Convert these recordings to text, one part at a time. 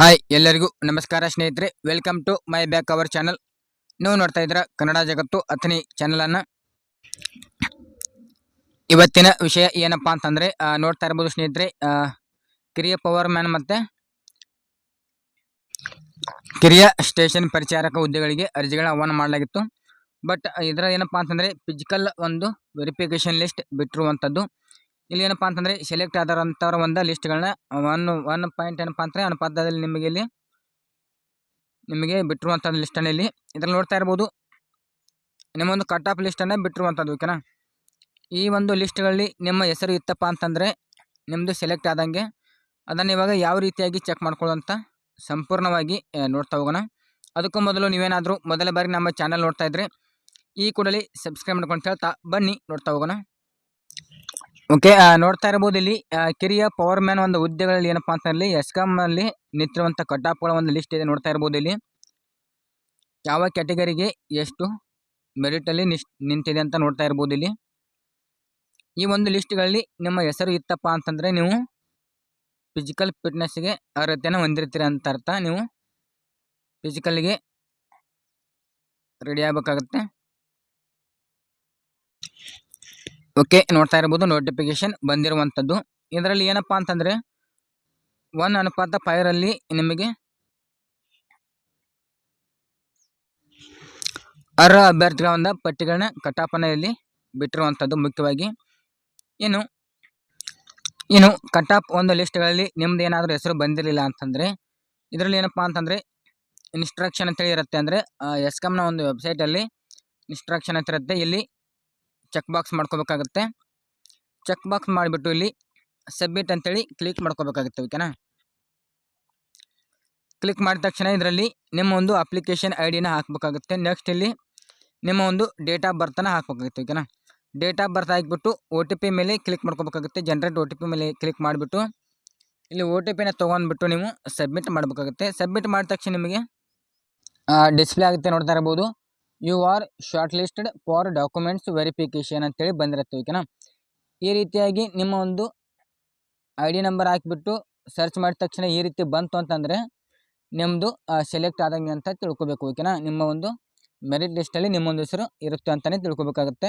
Hi, ಎಲ್ಲರಿಗೂ ನಮಸ್ಕಾರ ಸ್ನೇಹಿತರೆ. Welcome to my back our channel ನೀವು ನೋಡ್ತಾ ಇದ್ದೀರಾ ಕನ್ನಡ ಜಗತ್ತು ಅಥನಿ ಚಾನಲನ್ನು ಇವತ್ತಿನ ವಿಷಯ ಏನಪ್ಪ ಅಂತಂದರೆ ನೋಡ್ತಾ ಇರ್ಬೋದು ಸ್ನೇಹಿತರೆ ಕಿರಿಯ ಪವರ್ ಮ್ಯಾನ್ ಮತ್ತು ಕಿರಿಯ ಸ್ಟೇಷನ್ ಪರಿಚಾರಕ ಹುದ್ದೆಗಳಿಗೆ ಅರ್ಜಿಗಳನ್ನ ಆಹ್ವಾನ ಮಾಡಲಾಗಿತ್ತು. ಬಟ್ ಇದರ ಏನಪ್ಪ ಅಂತಂದರೆ ಫಿಸಿಕಲ್ ಒಂದು ವೆರಿಫಿಕೇಷನ್ ಲಿಸ್ಟ್ ಬಿಟ್ಟಿರುವಂಥದ್ದು ಇಲ್ಲಿ ಏನಪ್ಪ ಅಂತಂದರೆ ಸೆಲೆಕ್ಟ್ ಆದರಂಥವ್ರ ಒಂದು ಲಿಸ್ಟ್ಗಳನ್ನ ಒನ್ ಒನ್ ಪಾಯಿಂಟ್ ಏನಪ್ಪ ಅಂತಂದ್ರೆ ಅನುಪಾತದಲ್ಲಿ ನಿಮಗೆ ಇಲ್ಲಿ, ನಿಮಗೆ ಬಿಟ್ಟಿರುವಂಥದ್ದು ಲಿಸ್ಟನ್ನು ಇಲ್ಲಿ ಇದರಲ್ಲಿ ನೋಡ್ತಾ ಇರ್ಬೋದು. ನಿಮ್ಮೊಂದು ಕಟ್ ಆಫ್ ಲಿಸ್ಟನ್ನು ಬಿಟ್ಟಿರುವಂಥದ್ದು ಓಕೆನಾ ಈ ಒಂದು ಲಿಸ್ಟ್ಗಳಲ್ಲಿ ನಿಮ್ಮ ಹೆಸರು ಇತ್ತಪ್ಪ ಅಂತಂದರೆ ನಿಮ್ಮದು ಸೆಲೆಕ್ಟ್ ಆದಂಗೆ ಅದನ್ನು ಇವಾಗ ಯಾವ ರೀತಿಯಾಗಿ ಚೆಕ್ ಮಾಡ್ಕೊಳ್ಳೋಂಥ ಸಂಪೂರ್ಣವಾಗಿ ನೋಡ್ತಾ ಹೋಗೋಣ. ಅದಕ್ಕೂ ಮೊದಲು ನೀವೇನಾದರೂ ಮೊದಲ ಬಾರಿ ನಮ್ಮ ಚಾನಲ್ ನೋಡ್ತಾ ಇದ್ರೆ ಈ ಕೂಡಲೇ ಸಬ್ಸ್ಕ್ರೈಬ್ ಮಾಡ್ಕೊಂಡು ಹೇಳ್ತಾ ಬನ್ನಿ, ನೋಡ್ತಾ ಹೋಗೋಣ. ಓಕೆ ನೋಡ್ತಾ ಇರ್ಬೋದು ಇಲ್ಲಿ ಕಿರಿಯ ಪವರ್ ಮ್ಯಾನ್ ಒಂದು ಹುದ್ದೆಗಳಲ್ಲಿ ಏನಪ್ಪ ಅಂತಂದ್ರೆ ಎಸ್ಕಾಮ್ನಲ್ಲಿ ನಿಂತಿರುವಂಥ ಕಟಾಪ್ಗಳ ಒಂದು ಲಿಸ್ಟ್ ಇದೆ ನೋಡ್ತಾ ಇರ್ಬೋದು ಇಲ್ಲಿ. ಯಾವ ಕ್ಯಾಟಗರಿಗೆ ಎಷ್ಟು ಮೆರಿಟಲ್ಲಿ ಅಲ್ಲಿ ನಿಂತಿದೆ ಅಂತ ನೋಡ್ತಾ ಇರ್ಬೋದು ಇಲ್ಲಿ. ಈ ಒಂದು ಲಿಸ್ಟ್ಗಳಲ್ಲಿ ನಿಮ್ಮ ಹೆಸರು ಇತ್ತಪ್ಪ ಅಂತಂದರೆ ನೀವು ಫಿಸಿಕಲ್ ಫಿಟ್ನೆಸ್ಗೆ ಅರ್ಹತೆಯನ್ನು ಹೊಂದಿರ್ತೀರಿ ಅಂತ ಅರ್ಥ. ನೀವು ಫಿಸಿಕಲ್ಗೆ ರೆಡಿ ಆಗಬೇಕಾಗತ್ತೆ. ಓಕೆ, ನೋಡ್ತಾ ಇರ್ಬೋದು ನೋಟಿಫಿಕೇಶನ್ ಬಂದಿರುವಂಥದ್ದು. ಇದರಲ್ಲಿ ಏನಪ್ಪ ಅಂತಂದರೆ ಒನ್ ಅನುಪಾತ ಫೈರಲ್ಲಿ ನಿಮಗೆ ಅರ್ಹ ಅಭ್ಯರ್ಥಿಗಳ ಒಂದು ಪಟ್ಟಿಗಳನ್ನ ಕಟಾಪನ ಇಲ್ಲಿ ಬಿಟ್ಟಿರುವಂಥದ್ದು ಮುಖ್ಯವಾಗಿ. ಏನು ಏನು ಕಟಾಪ್ ಒಂದು ಲಿಸ್ಟ್ಗಳಲ್ಲಿ ನಿಮ್ದು ಏನಾದರೂ ಹೆಸರು ಬಂದಿರಲಿಲ್ಲ ಅಂತಂದರೆ, ಇದರಲ್ಲಿ ಏನಪ್ಪ ಅಂತಂದರೆ ಇನ್ಸ್ಟ್ರಕ್ಷನ್ ಅಂತೇಳಿ ಇರುತ್ತೆ ಅಂದರೆ ಎಸ್ಕಾಮ್ನ ಒಂದು ವೆಬ್ಸೈಟಲ್ಲಿ ಇನ್ಸ್ಟ್ರಕ್ಷನ್ ಅಂತ ಇರುತ್ತೆ. ಇಲ್ಲಿ ಚೆಕ್ ಬಾಕ್ಸ್ ಮಾಡ್ಕೋಬೇಕಾಗುತ್ತೆ. ಚೆಕ್ ಬಾಕ್ಸ್ ಮಾಡಿಬಿಟ್ಟು ಇಲ್ಲಿ ಸಬ್ಮಿಟ್ ಅಂತೇಳಿ ಕ್ಲಿಕ್ ಮಾಡ್ಕೋಬೇಕಾಗುತ್ತೆ ಓಕೆನಾ ಕ್ಲಿಕ್ ಮಾಡಿದ ತಕ್ಷಣ ಇದರಲ್ಲಿ ನಿಮ್ಮ ಒಂದು ಅಪ್ಲಿಕೇಶನ್ ಐ ಡಿನ ಹಾಕಬೇಕಾಗುತ್ತೆ. ನೆಕ್ಸ್ಟ್ ಇಲ್ಲಿ ನಿಮ್ಮ ಒಂದು ಡೇಟ್ ಆಫ್ ಬರ್ತನ ಹಾಕಬೇಕಾಗುತ್ತೆ ಓಕೆನಾ ಡೇಟ್ ಆಫ್ ಬರ್ತ್ ಹಾಕಿಬಿಟ್ಟು ಒ ಟಿ ಪಿ ಮೇಲೆ ಕ್ಲಿಕ್ ಮಾಡ್ಕೋಬೇಕಾಗುತ್ತೆ. ಜನ್ರೇಟ್ ಒ ಟಿ ಪಿ ಮೇಲೆ ಕ್ಲಿಕ್ ಮಾಡಿಬಿಟ್ಟು ಇಲ್ಲಿ ಒ ಟಿ ಪಿನ ತೊಗೊಂಡ್ಬಿಟ್ಟು ನೀವು ಸಬ್ಮಿಟ್ ಮಾಡಬೇಕಾಗುತ್ತೆ. ಸಬ್ಮಿಟ್ ಮಾಡಿದ ತಕ್ಷಣ ನಿಮಗೆ ಡಿಸ್ಪ್ಲೇ ಆಗುತ್ತೆ ನೋಡ್ತಾ ಇರ್ಬೋದು you are short listed for documents verification ಅಂತೇಳಿ ಬಂದಿರುತ್ತೆ ಓಕೆನಾ ಈ ರೀತಿಯಾಗಿ ನಿಮ್ಮ ಒಂದು ಐ ಡಿ ನಂಬರ್ ಹಾಕಿಬಿಟ್ಟು ಸರ್ಚ್ ಮಾಡಿದ ತಕ್ಷಣ ಈ ರೀತಿ ಬಂತು ಅಂತಂದರೆ ನಿಮ್ಮದು ಸೆಲೆಕ್ಟ್ ಆದಂಗೆ ಅಂತ ತಿಳ್ಕೊಬೇಕು. ಓಕೆನಾ ನಿಮ್ಮ ಒಂದು ಮೆರಿಟ್ ಲಿಸ್ಟಲ್ಲಿ ನಿಮ್ಮೊಂದು ಹೆಸರು ಇರುತ್ತೆ ಅಂತಲೇ ತಿಳ್ಕೊಬೇಕಾಗುತ್ತೆ.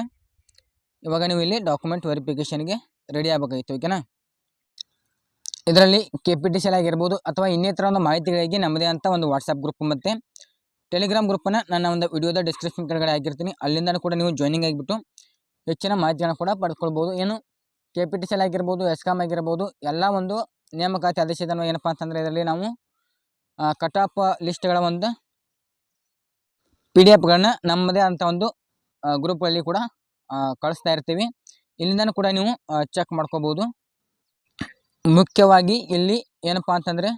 ಇವಾಗ ನೀವು ಇಲ್ಲಿ ಡಾಕ್ಯುಮೆಂಟ್ ವೆರಿಫಿಕೇಷನ್ಗೆ ರೆಡಿ ಆಗಬೇಕಾಗಿತ್ತು ಓಕೆನಾ ಇದರಲ್ಲಿ ಕೆ ಪಿ ಟಿ ಸಿ ಆಗಿರ್ಬೋದು ಅಥವಾ ಇನ್ನಿತರ ಒಂದು ಮಾಹಿತಿಗಳಿಗೆ ನಮ್ಮದೇ ಅಂತ ಒಂದು ವಾಟ್ಸಪ್ ಗ್ರೂಪ್ ಮತ್ತು ಟೆಲಿಗ್ರಾಮ್ ಗ್ರೂಪನ್ನು ನನ್ನ ಒಂದು ವಿಡಿಯೋದ ಡಿಸ್ಕ್ರಿಪ್ಷನ್ ಕೆಳಗಡೆ ಆಗಿರ್ತೀನಿ ಅಲ್ಲಿಂದ ಕೂಡ ನೀವು ಜಾಯ್ನಿಂಗ್ ಆಗಿಬಿಟ್ಟು ಹೆಚ್ಚಿನ ಮಾಹಿತಿಯನ್ನು ಕೂಡ ಪಡ್ಕೊಳ್ಬೋದು ಏನು ಕೆ ಪಿ ಟಿ ಸಿ ಆಗಿರ್ಬೋದು ಎಸ್ಕಾಮ್ ಆಗಿರ್ಬೋದು, ಎಲ್ಲ ಒಂದು ನೇಮಕಾತಿ ಆದೇಶದ ಏನಪ್ಪ ಅಂತಂದರೆ ಇದರಲ್ಲಿ ನಾವು ಕಟ್ ಆಫ್ ಲಿಸ್ಟ್ಗಳ ಒಂದು ಪಿ ಡಿ ಎಫ್ಗಳನ್ನ ನಮ್ಮದೇ ಅಂತ ಒಂದು ಗ್ರೂಪ್ಗಳಲ್ಲಿ ಕೂಡ ಕಳಿಸ್ತಾ ಇರ್ತೀವಿ. ಇಲ್ಲಿಂದನೂ ಕೂಡ ನೀವು ಚೆಕ್ ಮಾಡ್ಕೋಬೋದು. ಮುಖ್ಯವಾಗಿ ಇಲ್ಲಿ ಏನಪ್ಪ ಅಂತಂದರೆ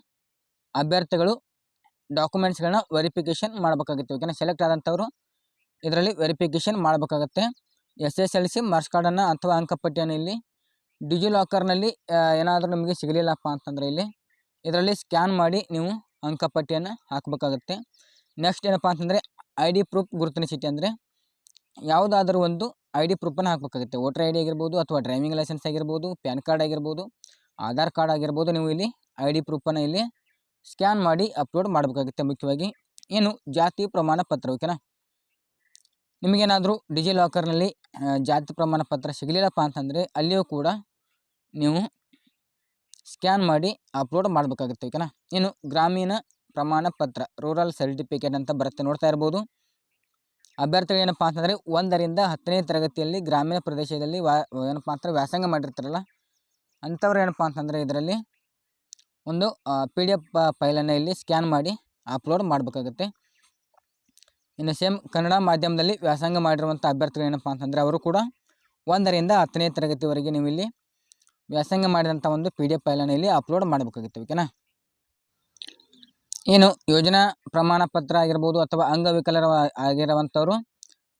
ಅಭ್ಯರ್ಥಿಗಳು ಡಾಕ್ಯುಮೆಂಟ್ಸ್ಗಳನ್ನ ವೆರಿಫಿಕೇಷನ್ ಮಾಡಬೇಕಾಗುತ್ತೆ. ಓಕೆನಾ ಸೆಲೆಕ್ಟ್ ಆದಂಥವ್ರು ಇದರಲ್ಲಿ ವೆರಿಫಿಕೇಷನ್ ಮಾಡಬೇಕಾಗತ್ತೆ. S S L C marks ಕಾರ್ಡನ್ನು ಅಥವಾ ಅಂಕಪಟ್ಟಿಯನ್ನು ಇಲ್ಲಿ ಡಿಜಿ ಲಾಕರ್ನಲ್ಲಿ ಏನಾದರೂ ನಿಮಗೆ ಸಿಗಲಿಲ್ಲಪ್ಪ ಅಂತಂದರೆ ಇಲ್ಲಿ ಇದರಲ್ಲಿ ಸ್ಕ್ಯಾನ್ ಮಾಡಿ ನೀವು ಅಂಕಪಟ್ಟಿಯನ್ನು ಹಾಕಬೇಕಾಗತ್ತೆ. ನೆಕ್ಸ್ಟ್ ಏನಪ್ಪ ಅಂತಂದರೆ ಐ ಡಿ ಪ್ರೂಫ್ ಗುರುತಿನ ಚೀಟಿ ಅಂದರೆ ಯಾವುದಾದ್ರೂ ಒಂದು ಐ ಡಿ ಪ್ರೂಫನ್ನು ಹಾಕಬೇಕಾಗುತ್ತೆ. ವೋಟರ್ ಐ ಡಿ ಆಗಿರ್ಬೋದು ಅಥವಾ ಡ್ರೈವಿಂಗ್ ಲೈಸೆನ್ಸ್ ಆಗಿರ್ಬೋದು, ಪ್ಯಾನ್ ಕಾರ್ಡ್ ಆಗಿರ್ಬೋದು, ಆಧಾರ್ ಕಾರ್ಡ್ ಆಗಿರ್ಬೋದು, ನೀವು ಇಲ್ಲಿ ಐ ಡಿ ಪ್ರೂಫನ್ನು ಇಲ್ಲಿ ಸ್ಕ್ಯಾನ್ ಮಾಡಿ ಅಪ್ಲೋಡ್ ಮಾಡಬೇಕಾಗುತ್ತೆ ಮುಖ್ಯವಾಗಿ. ಏನು? ಜಾತಿ ಪ್ರಮಾಣ ಪತ್ರ ಓಕೆನಾ ನಿಮಗೇನಾದರೂ ಡಿಜಿ ಲಾಕರ್ನಲ್ಲಿ ಜಾತಿ ಪ್ರಮಾಣ ಪತ್ರ ಸಿಗಲಿಲ್ಲಪ್ಪ ಅಂತಂದರೆ ಅಲ್ಲಿಯೂ ಕೂಡ ನೀವು ಸ್ಕ್ಯಾನ್ ಮಾಡಿ ಅಪ್ಲೋಡ್ ಮಾಡಬೇಕಾಗುತ್ತೆ ಓಕೆನಾ ಏನು? ಗ್ರಾಮೀಣ ಪ್ರಮಾಣ ಪತ್ರ, ರೂರಲ್ ಸರ್ಟಿಫಿಕೇಟ್ ಅಂತ ಬರುತ್ತೆ, ನೋಡ್ತಾ ಇರ್ಬೋದು. ಅಭ್ಯರ್ಥಿಗಳು ಏನಪ್ಪ ಅಂತಂದರೆ ಒಂದರಿಂದ ಹತ್ತನೇ ತರಗತಿಯಲ್ಲಿ ಗ್ರಾಮೀಣ ಪ್ರದೇಶದಲ್ಲಿ ವಾ, ಏನಪ್ಪ ಅಂತಂದರೆ ವ್ಯಾಸಂಗ ಮಾಡಿರ್ತಾರಲ್ಲ, ಅಂಥವ್ರು ಏನಪ್ಪ ಅಂತಂದರೆ ಇದರಲ್ಲಿ ಒಂದು ಪಿ ಡಿ ಎಫ್ ಫೈಲನ್ನು ಇಲ್ಲಿ ಸ್ಕ್ಯಾನ್ ಮಾಡಿ ಅಪ್ಲೋಡ್ ಮಾಡಬೇಕಾಗುತ್ತೆ. ಇನ್ನು ಸೇಮ್ ಕನ್ನಡ ಮಾಧ್ಯಮದಲ್ಲಿ ವ್ಯಾಸಂಗ ಮಾಡಿರುವಂಥ ಅಭ್ಯರ್ಥಿಗಳು ಏನಪ್ಪ ಅಂತಂದರೆ ಅವರು ಕೂಡ ಒಂದರಿಂದ ಹತ್ತನೇ ತರಗತಿವರೆಗೆ ನೀವು ಇಲ್ಲಿ ವ್ಯಾಸಂಗ ಮಾಡಿದಂಥ ಒಂದು ಪಿ ಡಿ ಎಫ್ ಫೈಲನ್ನು ಇಲ್ಲಿ ಅಪ್ಲೋಡ್ ಮಾಡಬೇಕಾಗುತ್ತೆ ಓಕೆನಾ ಏನು ಯೋಜನಾ ಪ್ರಮಾಣ ಪತ್ರ ಆಗಿರ್ಬೋದು ಅಥವಾ ಅಂಗವಿಕಲರ ಆಗಿರುವಂಥವರು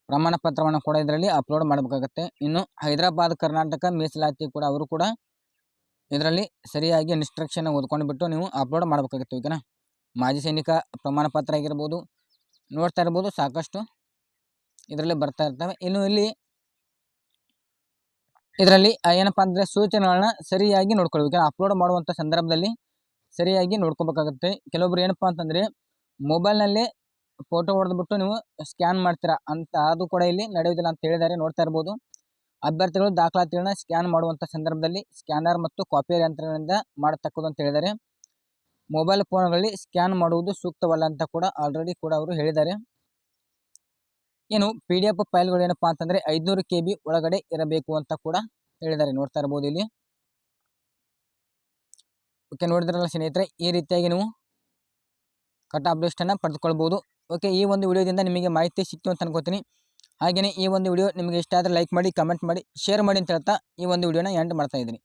ಪ್ರಮಾಣ ಪತ್ರವನ್ನು ಕೂಡ ಇದರಲ್ಲಿ ಅಪ್ಲೋಡ್ ಮಾಡಬೇಕಾಗುತ್ತೆ. ಇನ್ನು ಹೈದರಾಬಾದ್, ಕರ್ನಾಟಕ, ಮೀಸಲಾತಿ ಕೂಡ ಅವರು ಕೂಡ ಇದರಲ್ಲಿ ಸರಿಯಾಗಿ ಇನ್ಸ್ಟ್ರಕ್ಷನ್ ಓದ್ಕೊಂಡು ಬಿಟ್ಟು ನೀವು ಅಪ್ಲೋಡ್ ಮಾಡಬೇಕಾಗುತ್ತೆ ಓಕೆನಾ? ಮಾಜಿ ಸೈನಿಕ ಪ್ರಮಾಣ ಪತ್ರ ಆಗಿರ್ಬೋದು, ನೋಡ್ತಾ ಇರ್ಬೋದು, ಸಾಕಷ್ಟು ಇದರಲ್ಲಿ ಬರ್ತಾ ಇರ್ತವೆ. ಇನ್ನು ಇಲ್ಲಿ ಇದರಲ್ಲಿ ಏನಪ್ಪ ಅಂದರೆ ಸೂಚನೆಗಳನ್ನ ಸರಿಯಾಗಿ ನೋಡ್ಕೊಳ್ಬೇಕು ಅಪ್ಲೋಡ್ ಮಾಡುವಂಥ ಸಂದರ್ಭದಲ್ಲಿ ಸರಿಯಾಗಿ ನೋಡ್ಕೋಬೇಕಾಗುತ್ತೆ. ಕೆಲವೊಬ್ರು ಏನಪ್ಪ ಅಂತಂದರೆ ಮೊಬೈಲ್ನಲ್ಲೇ ಫೋಟೋ ಹೊಡೆದ್ಬಿಟ್ಟು ನೀವು ಸ್ಕ್ಯಾನ್ ಮಾಡ್ತೀರಾ ಅಂತ ಅದು ಕೂಡ ಇಲ್ಲಿ ನಡೆಯೋದಿಲ್ಲ ಅಂತ ಹೇಳಿದ್ದಾರೆ, ನೋಡ್ತಾ ಇರ್ಬೋದು. ಅಭ್ಯರ್ಥಿಗಳು ದಾಖಲಾತಿಗಳನ್ನ ಸ್ಕ್ಯಾನ್ ಮಾಡುವಂಥ ಸಂದರ್ಭದಲ್ಲಿ ಸ್ಕ್ಯಾನರ್ ಮತ್ತು ಕಾಪಿಯರ್ ಯಂತ್ರಗಳಿಂದ ಮಾಡತಕ್ಕದ್ದು ಅಂತ ಹೇಳಿದ್ದಾರೆ. ಮೊಬೈಲ್ ಫೋನ್ಗಳಲ್ಲಿ ಸ್ಕ್ಯಾನ್ ಮಾಡುವುದು ಸೂಕ್ತವಲ್ಲ ಅಂತ ಕೂಡ ಆಲ್ರೆಡಿ ಕೂಡ ಅವರು ಹೇಳಿದ್ದಾರೆ. ಏನು ಪಿ ಡಿ ಎಫ್ ಫೈಲ್ಗಳು ಏನಪ್ಪ ಅಂತಂದರೆ ಐದುನೂರು ಕೆ ಬಿ ಒಳಗಡೆ ಇರಬೇಕು ಅಂತ ಕೂಡ ಹೇಳಿದ್ದಾರೆ. ನೋಡ್ತಾ ಇರ್ಬೋದು ಇಲ್ಲಿ. ಓಕೆ ನೋಡಿದ್ರಲ್ಲ ಸ್ನೇಹಿತರೆ, ಈ ರೀತಿಯಾಗಿ ನೀವು ಕಟ್ ಆಫ್ ಪಡೆದುಕೊಳ್ಬೋದು ಓಕೆ ಈ ಒಂದು ವಿಡಿಯೋದಿಂದ ನಿಮಗೆ ಮಾಹಿತಿ ಸಿಕ್ತು ಅಂತ ಅನ್ಕೋತೀನಿ. ಹಾಗೆಯೇ ಈ ಒಂದು ವಿಡಿಯೋ ನಿಮಗೆ ಇಷ್ಟ ಆದರೆ ಲೈಕ್ ಮಾಡಿ ಕಮೆಂಟ್ ಮಾಡಿ ಶೇರ್ ಮಾಡಿ ಅಂತ ಹೇಳ್ತಾ ಈ ಒಂದು ವಿಡಿಯೋನ ಎಂಡ್ ಮಾಡ್ತಾ ಇದ್ದೀನಿ.